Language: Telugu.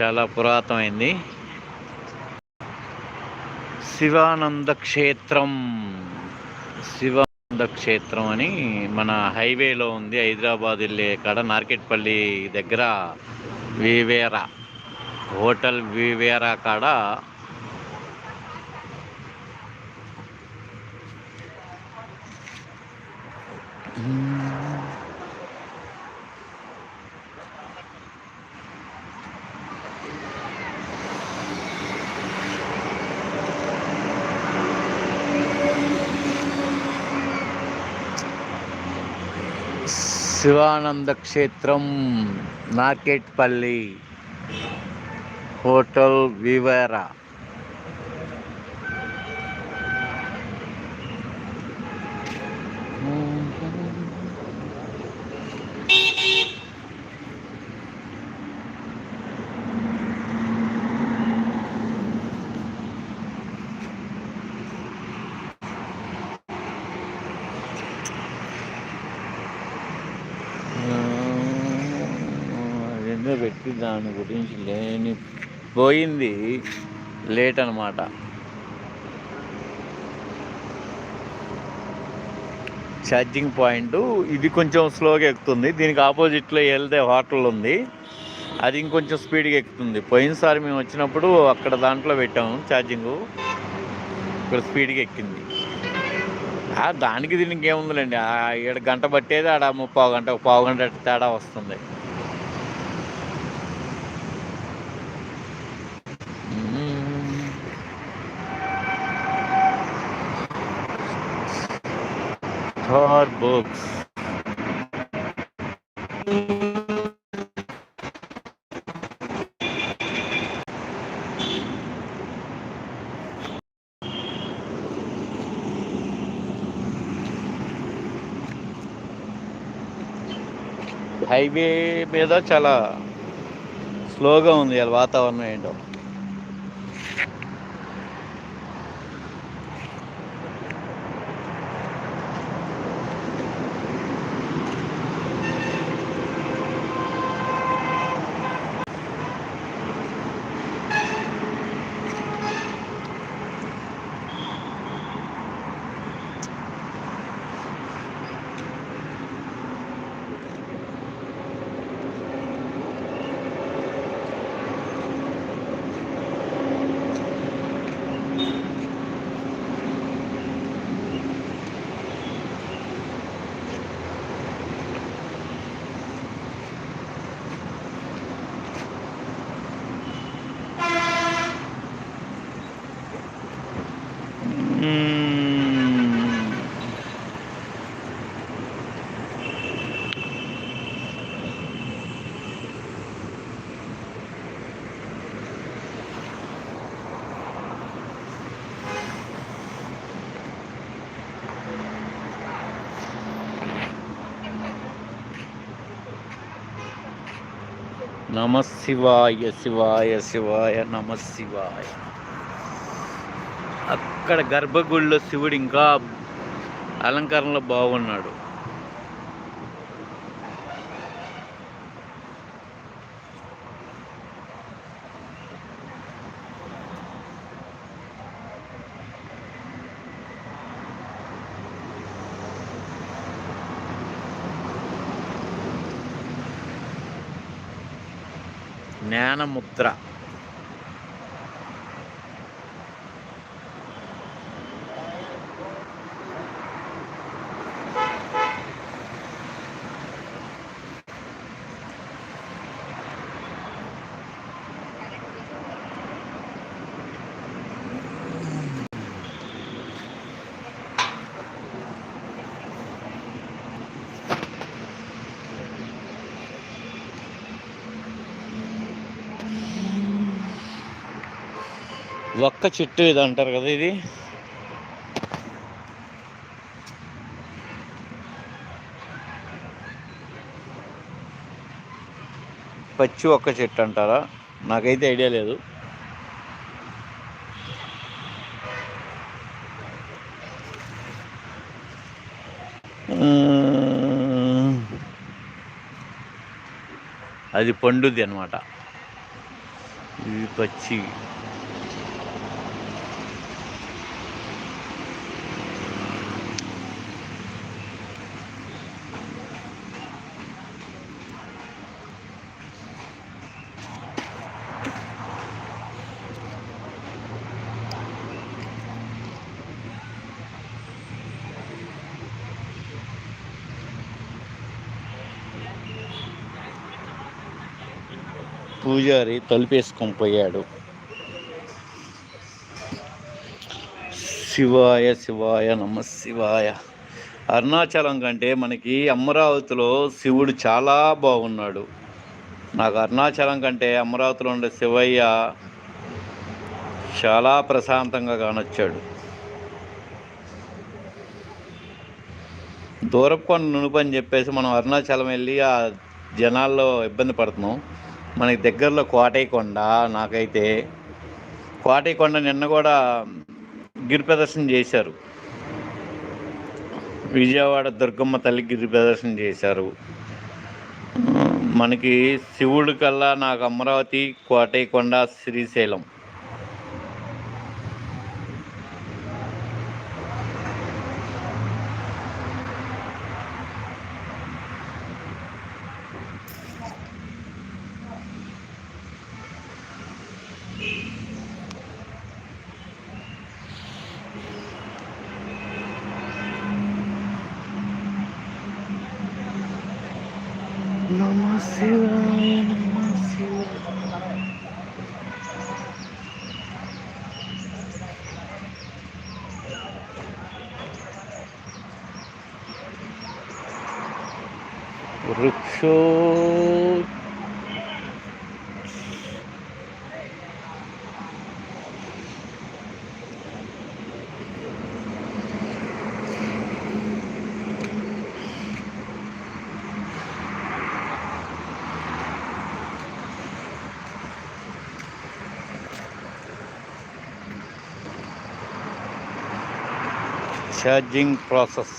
చాలా పురాతనమైంది. శివానంద క్షేత్రం. శివానంద క్షేత్రం అని మన హైవేలో ఉంది. హైదరాబాద్ వెళ్ళే కాడ నార్కెట్పల్లి దగ్గర వివేరా. హోటల్ వివేరా కాడ. శివానంద క్షేత్రం నార్కెట్పల్లి హోటల్ వివేరా. పెట్టి దాని గురించి లేని పోయింది లేట్ అనమాట ఛార్జింగ్ పాయింట్ ఇది కొంచెం స్లోగా ఎక్కుతుంది. దీనికి ఆపోజిట్లో వెళ్తే హోటల్ ఉంది. అది ఇంకొంచెం స్పీడ్గా ఎక్కుతుంది. పోయినసారి మేము వచ్చినప్పుడు అక్కడ దాంట్లో పెట్టాము ఛార్జింగ్ ఇక్కడ స్పీడ్గా ఎక్కింది. దానికి దీనికి ఏముందిలేండి? ఆ ఏడు గంట పట్టేది ఆడ ముప్పావు గంట పావు గంట తేడా వస్తుంది. Thought books. హైవే మీద చాలా స్లోగా ఉంది ఇవాళ వాతావరణం ఏంటో నమ శివాయ శివాయ శివాయ నమ శివాయ. అక్కడ గర్భగుడిలో శివుడు ఇంకా అలంకరణలో బాగున్నాడు. జ్ఞానముద్ర. ఒక్క చెట్టు ఇది అంటారు కదా ఇది. పచ్చి ఒక్క చెట్టు అంటారా? నాకైతే ఐడియా లేదు. అది పండుది అనమాట ఇవి పచ్చి. పూజారి తలుపేసుకొని పోయాడు. శివాయ శివాయ నమ శివాయ. అరుణాచలం కంటే మనకి అమరావతిలో శివుడు చాలా బాగున్నాడు. నాకు అరుణాచలం కంటే అమరావతిలో ఉండే శివయ్య చాలా ప్రశాంతంగా కానొచ్చాడు. దూరపు కొండ నునుపు అని చెప్పేసి మనం అరుణాచలం వెళ్ళి ఆ జనాల్లో ఇబ్బంది పడుతున్నాం. మనకి దగ్గరలో కోటైకొండ నాకైతే కోటైకొండ నిన్న కూడా గిరి ప్రదర్శన చేశారు. విజయవాడ దుర్గమ్మ తల్లి గిరి ప్రదర్శన చేశారు. మనకి శివుడి కల్లా నాకు అమరావతి కోటైకొండ శ్రీశైలం. నమ శివాయ నమ శివాయ వృక్షో ఛార్జింగ్ ప్రాసెస్